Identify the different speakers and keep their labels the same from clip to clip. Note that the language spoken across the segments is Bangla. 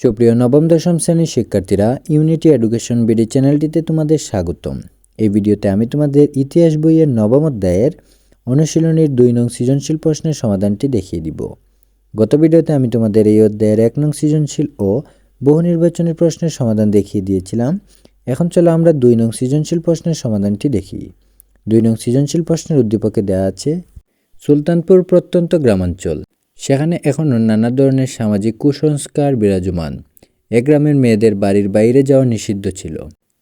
Speaker 1: সুপ্রিয় নবম, দশম শ্রেণির শিক্ষার্থীরা ইউনিটি এডুকেশন বিডি চ্যানেলটিতে তোমাদের স্বাগতম। এই ভিডিওতে আমি তোমাদের ইতিহাস বইয়ের নবম অধ্যায়ের অনুশীলনীর দুই নং সৃজনশীল প্রশ্নের সমাধানটি দেখিয়ে দিব। গত ভিডিওতে আমি তোমাদের এই অধ্যায়ের এক নং সৃজনশীল ও বহু নির্বাচনী প্রশ্নের সমাধান দেখিয়ে দিয়েছিলাম। এখন চলো আমরা দুই নং সৃজনশীল প্রশ্নের সমাধানটি দেখি। দুই নং সৃজনশীল প্রশ্নের উদ্দীপকে দেওয়া আছে, সুলতানপুর প্রত্যন্ত গ্রামাঞ্চল। সেখানে এখনও নানা ধরনের সামাজিক কুসংস্কার বিরাজমান। এ গ্রামের মেয়েদের বাড়ির বাইরে যাওয়া নিষিদ্ধ ছিল।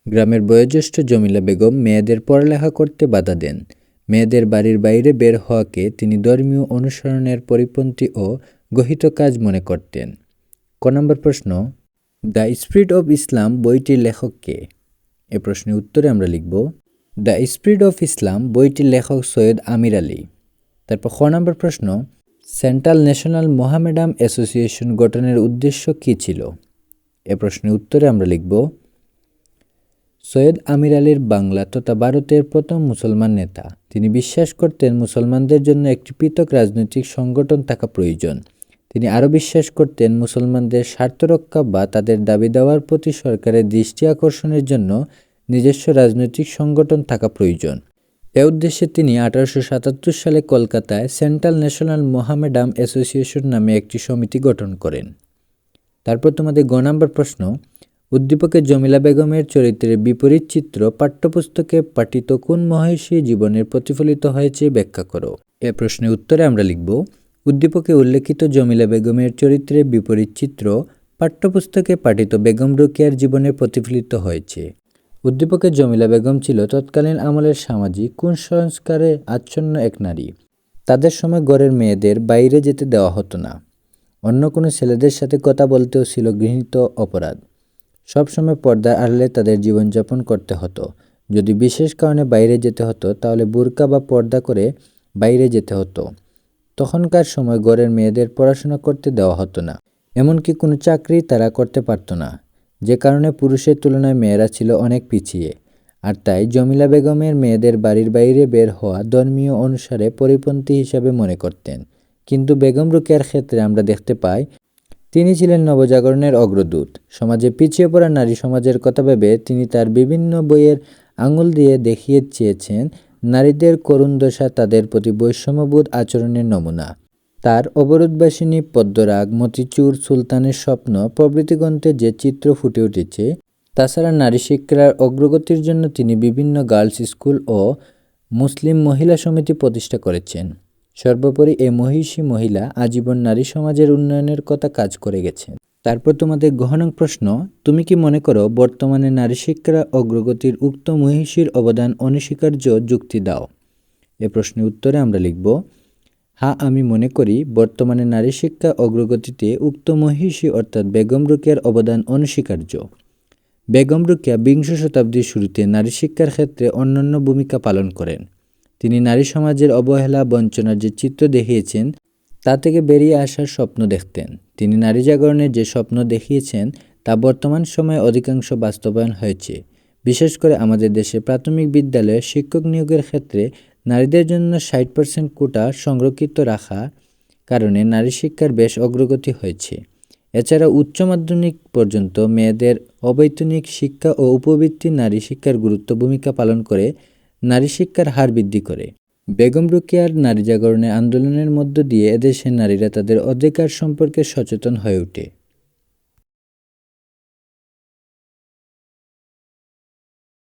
Speaker 1: গ্রামের বয়োজ্যেষ্ঠ জমিলা বেগম মেয়েদের পড়ালেখা করতে বাধা দেন। মেয়েদের বাড়ির বাইরে বের হওয়াকে তিনি ধর্মীয় অনুসরণের পরিপন্থী ও গহিত কাজ মনে করতেন। ক নম্বর প্রশ্ন, দ্য স্পিরিট অফ ইসলাম বইটির লেখক কে? এ প্রশ্নের উত্তরে আমরা লিখব, দ্য স্পিরিট অফ ইসলাম বইটির লেখক সৈয়দ আমির আলী। তারপর খ নম্বর প্রশ্ন সেন্ট্রাল ন্যাশনাল মোহামেডাম অ্যাসোসিয়েশন গঠনের উদ্দেশ্য কী ছিল? এ প্রশ্নের উত্তরে আমরা লিখব, সৈয়দ আমির আলীর বাংলা তথা ভারতের প্রথম মুসলমান নেতা। তিনি বিশ্বাস করতেন মুসলমানদের জন্য একটি পৃথক রাজনৈতিক সংগঠন থাকা প্রয়োজন। তিনি আরও বিশ্বাস করতেন মুসলমানদের স্বার্থ রক্ষা বা তাদের দাবি দেওয়ার প্রতি সরকারের দৃষ্টি আকর্ষণের জন্য নিজস্ব রাজনৈতিক সংগঠন থাকা প্রয়োজন। এ উদ্দেশ্যে তিনি আঠারোশো সাতাত্তর সালে কলকাতায় সেন্ট্রাল ন্যাশনাল মোহামেডাম অ্যাসোসিয়েশন নামে একটি সমিতি গঠন করেন। তারপর তোমাদের গ নম্বর প্রশ্ন উদ্দীপকে জমিলা বেগমের চরিত্রের বিপরীত চিত্র পাঠ্যপুস্তকে পাঠিত কোন মহিষী জীবনের প্রতিফলিত হয়েছে ব্যাখ্যা করো। এ প্রশ্নের উত্তরে আমরা লিখব, উদ্দীপকে উল্লেখিত জমিলা বেগমের চরিত্রের বিপরীত চিত্র পাঠ্যপুস্তকে পাঠিত বেগম রোকেয়ার জীবনে প্রতিফলিত হয়েছে। উদ্দীপকের জমিলা বেগম ছিল তৎকালীন আমলের সামাজিক কুসংস্কারে আচ্ছন্ন এক নারী। তাদের সময় গড়ের মেয়েদের বাইরে যেতে দেওয়া হতো না। অন্য কোনো ছেলেদের সাথে কথা বলতেও ছিল গৃহীত অপরাধ। সবসময় পর্দার আড়ালে তাদের জীবনযাপন করতে হতো। যদি বিশেষ কারণে বাইরে যেতে হতো, তাহলে বুরকা বা পর্দা করে বাইরে যেতে হতো। তখনকার সময় গড়ের মেয়েদের পড়াশোনা করতে দেওয়া হতো না। এমনকি কোনো চাকরি তারা করতে পারতো না। যে কারণে পুরুষের তুলনায় মেয়েরা ছিল অনেক পিছিয়ে। আর তাই জমিলা বেগমের মেয়েদের বাড়ির বাইরে বের হওয়া ধর্মীয় অনুসারে পরিপন্থী হিসাবে মনে করতেন। কিন্তু বেগম রুকেয়ার ক্ষেত্রে আমরা দেখতে পাই, তিনি ছিলেন নবজাগরণের অগ্রদূত। সমাজে পিছিয়ে পড়া নারী সমাজের কথা ভেবে তিনি তার বিভিন্ন বইয়ের আঙুল দিয়ে দেখিয়ে চেয়েছেন, নারীদের করুণ দশা তাদের প্রতি বৈষম্যবোধ আচরণের নমুনা। তার অবরোধবাসিনী পদ্মরাগ, মতিচুর সুলতানের স্বপ্ন প্রভৃতি গ্রন্থে যে চিত্র ফুটে উঠেছে, তাছাড়া নারী শিক্ষার অগ্রগতির জন্য তিনি বিভিন্ন গার্লস স্কুল ও মুসলিম মহিলা সমিতি প্রতিষ্ঠা করেছেন। সর্বোপরি এই মহিষী মহিলা আজীবন নারী সমাজের উন্নয়নের কথা কাজ করে গেছেন। তারপর তোমাদের গহনং প্রশ্ন, তুমি কি মনে করো বর্তমানে নারী শিক্ষার অগ্রগতির উক্ত মহিষীর অবদান অনস্বীকার্য যুক্তি দাও? এ প্রশ্নের উত্তরে আমরা লিখব হ্যাঁ আমি মনে করি বর্তমানে নারী শিক্ষা অগ্রগতিতে উক্ত মহিষী অর্থাৎ বেগম রুকিয়ার অবদান অনস্বীকার্য। বেগম রুকিয়া বিংশ শতাব্দীর শুরুতে নারী শিক্ষার ক্ষেত্রে অন্যান্য ভূমিকা পালন করেন। তিনি নারী সমাজের অবহেলা, বঞ্চনার যে চিত্র দেখিয়েছেন, তা থেকে বেরিয়ে আসার স্বপ্ন দেখতেন। তিনি নারী জাগরণের যে স্বপ্ন দেখিয়েছেন, তা বর্তমান সময়ে অধিকাংশ বাস্তবায়ন হয়েছে। বিশেষ করে আমাদের দেশে প্রাথমিক বিদ্যালয়ে শিক্ষক নিয়োগের ক্ষেত্রে নারীদের জন্য ষাট পার্সেন্ট কোটা সংরক্ষিত রাখা কারণে নারী শিক্ষার বেশ অগ্রগতি হয়েছে। এছাড়া উচ্চ মাধ্যমিক পর্যন্ত মেয়েদের অবৈতনিক শিক্ষা ও উপবৃত্তি নারী শিক্ষার গুরুত্ব ভূমিকা পালন করে, নারী শিক্ষার হার বৃদ্ধি করে। বেগম রুকিয়ার নারী জাগরণের আন্দোলনের মধ্য দিয়ে এদেশের নারীরা তাদের অধিকার সম্পর্কে সচেতন হয়ে ওঠে।